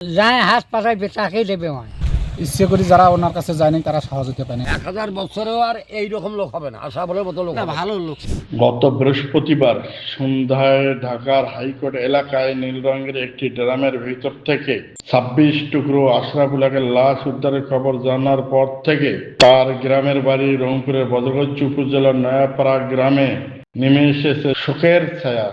যায় হাত পাতাইবে তাকেই দেবে মানে। ইচ্ছে করে যারা ওনার কাছে যায়নি তারা সহযোগিতা পায়নি এক হাজার বছরেও আর এই রকম লোক হবে না আশা বলে মতো লোক ভালো লোক। গত বৃহস্পতিবার সন্ধ্যায় ঢাকার হাইকোর্ট এলাকায় নীল রঙের একটি ড্রামের ভিতর থেকে ছাব্বিশ টুকরো আশরাফুল্লাহকে লাশ উদ্ধারের খবর জানার পর থেকে তার গ্রামের বাড়ি রংপুরের বদরগঞ্জ উপজেলার নয়াপাড়া গ্রামে নেমে এসেছে শোকের ছায়া।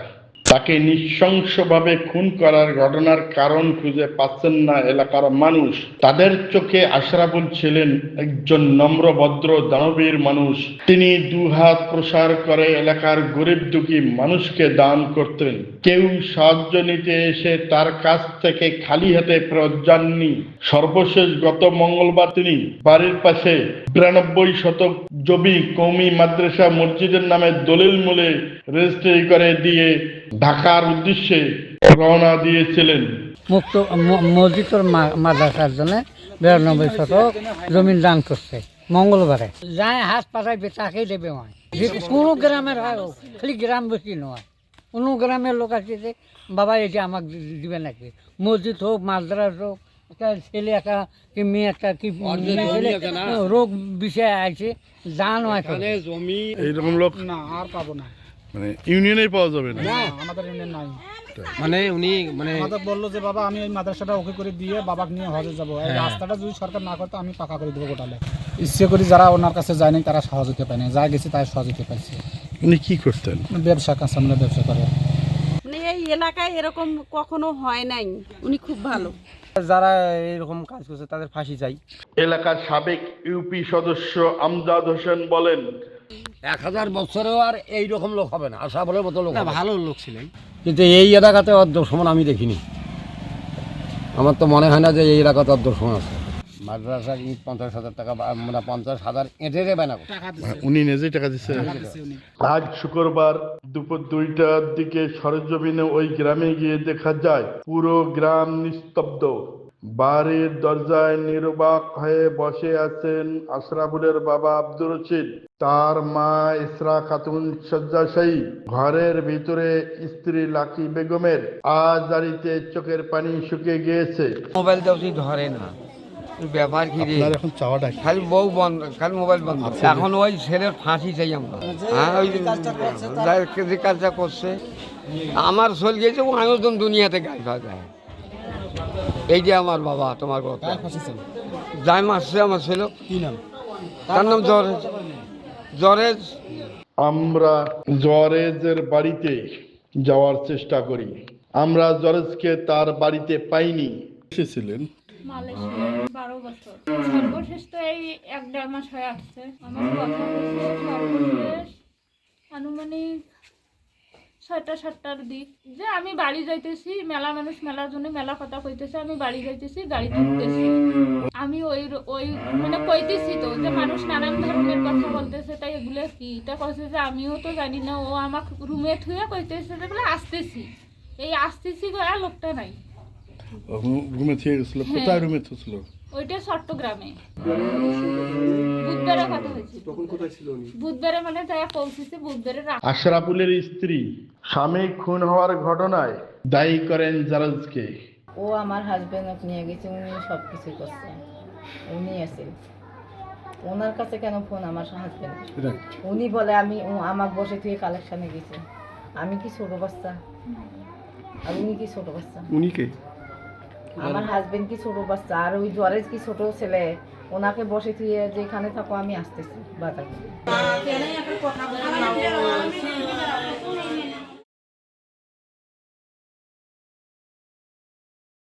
তাকে নৃশংসভাবে খুন করার ঘটনার কারণ খুঁজে পাচ্ছেন না এলাকার মানুষ। তাদের চোখে আশরাফুল ছিলেন একজন নম্র, ভদ্র, দানবীর মানুষ। তিনি দুহাত প্রসার করে এলাকার গরিব দুঃখী মানুষকে দান করতেন। কেউ সাহায্য নিতে এসে তার কাছ থেকে খালি হাতে ফেরত যাননি। সর্বশেষ গত মঙ্গলবার তিনি বাড়ির পাশে বিরানব্বই শতক জমি কৌমি মাদ্রাসা মসজিদের নামে দলিল মূলে রেজিস্ট্রি করে দিয়ে ঢাকার উদ্দেশ্যে রওনা দিয়েছিলেন। মুক্ত, ম- মসজিদের মা- মাদ্রাসার জন্য বিরানব্বই শতক জমিন দান করছে, মঙ্গলবারে। যায় হাত পাতাইবে তাকেই দেবে কোনো গ্রামের হয় খালি গ্রাম বেশি নয়। কোনো গ্রামের লোক আছে যে, বাবা, এটা আমাকে দিবে নাকি? মসজিদ হোক, মাদ্রাস হোক একটা ছেলে একটা কি মেয়ে একটা কি ছেলে রোগ বিষয় আছে জান হয়। এখানে জমি এইরকম লোক না আর পাবো না। মানে ইউনিয়নে পাওয়া যাবে না? আমাদের ইউনিয়ন নাই। মানে উনি মানে আমাদের বলল যে বাবা আমি এই মাদ্রাসাটা ওকে করে দিয়ে বাবাকে নিয়ে হজে যাব। এই রাস্তাটা যদি সরকার না করতো আমি পাকা করে দেবো গোটালে। ইচ্ছে করে যারা ওনার কাছে যায়নি তারা সহযোগিতা পায়নি যা গেছে তাই সহযোগিতা পাইছে। উনি কি করতেন? ব্যবসা কাজ আমরা ব্যবসা করে। মানে এই এলাকায় এরকম কখনো হয় নাই। উনি খুব ভালো। যারা এরকম কাজ করছে তাদের ফাঁসি চাই। এলাকার সাবেক ইউপি সদস্য আমজাদ হোসেন বলেন এক হাজার বছরেও আর এই রকম লোক হবে না আশা বলে মতো লোক ভালো লোক ছিলেন। কিন্তু এই এলাকাতে অর্ধ সমান আমি দেখিনি। আমার তো মনে হয় না যে এই এলাকাতে অর্ধ সমান আছে। মাদ্রাসা ইট পঞ্চাশ হাজার টাকা মানে পঞ্চাশ হাজার এঁটেরে বানাবো। উনি নিজেই টাকা দিচ্ছে আজ শুক্রবার দুপুর দুইটার দিকে সরজমিনে ওই গ্রামে গিয়ে দেখা যায় পুরো গ্রাম নিস্তব্ধ। বাড়ির দরজায় নির্বাক হয়ে বসে আছেন আশরাফুলের বাবা আব্দুর রশিদ। তার মা ইসরা খাতুন শয্যাশায়ী। ঘরের ভিতরে স্ত্রী লাকি বেগমের। আজ দাড়িতে চোখের পানি শুকিয়ে গিয়েছে। মোবাইল দাও ধরে না। ব্যাপার কি রে? এখন চাওয়াটা কি? খালি বউ বন্ধ খালি মোবাইল বন্ধ। এখন ওই ছেলের ফাঁসি চাই আমরা। হ্যাঁ ওই যে কাজটা করছে। আমার চল গেছে ও আমিও তো দুনিয়াতে গায়ে যায় এই যে আমার বাবা তোমার কথা। যাই মাসছে আমার ছেলে। কি নাম? তার নাম জরেজ। জরেজ। আমরা জরেজের বাড়িতে যাওয়ার চেষ্টা করি। আমরা জরেজকে তার বাড়িতে পাইনি। এসেছিলেন। বারো বছর। সর্বশেষ তো এই এক দেড় মাস হয়ে আসছে। আমার কথা হচ্ছে সর্বশেষ আনুমানিক ছয়টা সাতটার দিক। যে আমি বাড়ি যাইতেছি মেলা মানুষ মেলার জন্য মেলা কথা কইতেছে আমি বাড়ি যাইতেছি গাড়ি তুলতেছি। আমি ওই ওই মানে কইতেছি তো যে মানুষ নানান ধরনের কথা বলতেছে তাই এগুলো কি? তা কইছে যে আমিও তো জানি না ও আমাকে রুমে থুয়ে কইতেছে যে বলে আসতেছি। এই আসতেছি গয়া লোকটা নাই। রুমে থেকে গেছিল। কোথায় রুমে ছিল ওইটা চট্টগ্রামে। বুধবারে কথা হয়েছিল। তখন কোথায় ছিল বুধবারে মানে তাই পৌঁছেছে বুধবারে রাত। আশরাফুলের স্ত্রী স্বামী খুন হওয়ার ঘটনায় দায়ী করেন জারাজকে। ও আমার হাজব্যান্ড নিয়ে গেছে উনি সব কিছু করছে। উনি আছে। ওনার কাছে কেন ফোন আমার হাজব্যান্ড উনি বলে আমি ও- আমাকে বসে থেকে কালেকশনে গেছে। আমি কি ছোট বাচ্চা? আর উনি কি ছোট বাচ্চা? উনি কে? আমার হাজবেন্ড কি ছোট বাচ্চা আর ওই জ্বরের কি ছোট ছেলে ওনাকে বসে দিয়ে যেখানে থাকো আমি আসতেছি বাজার।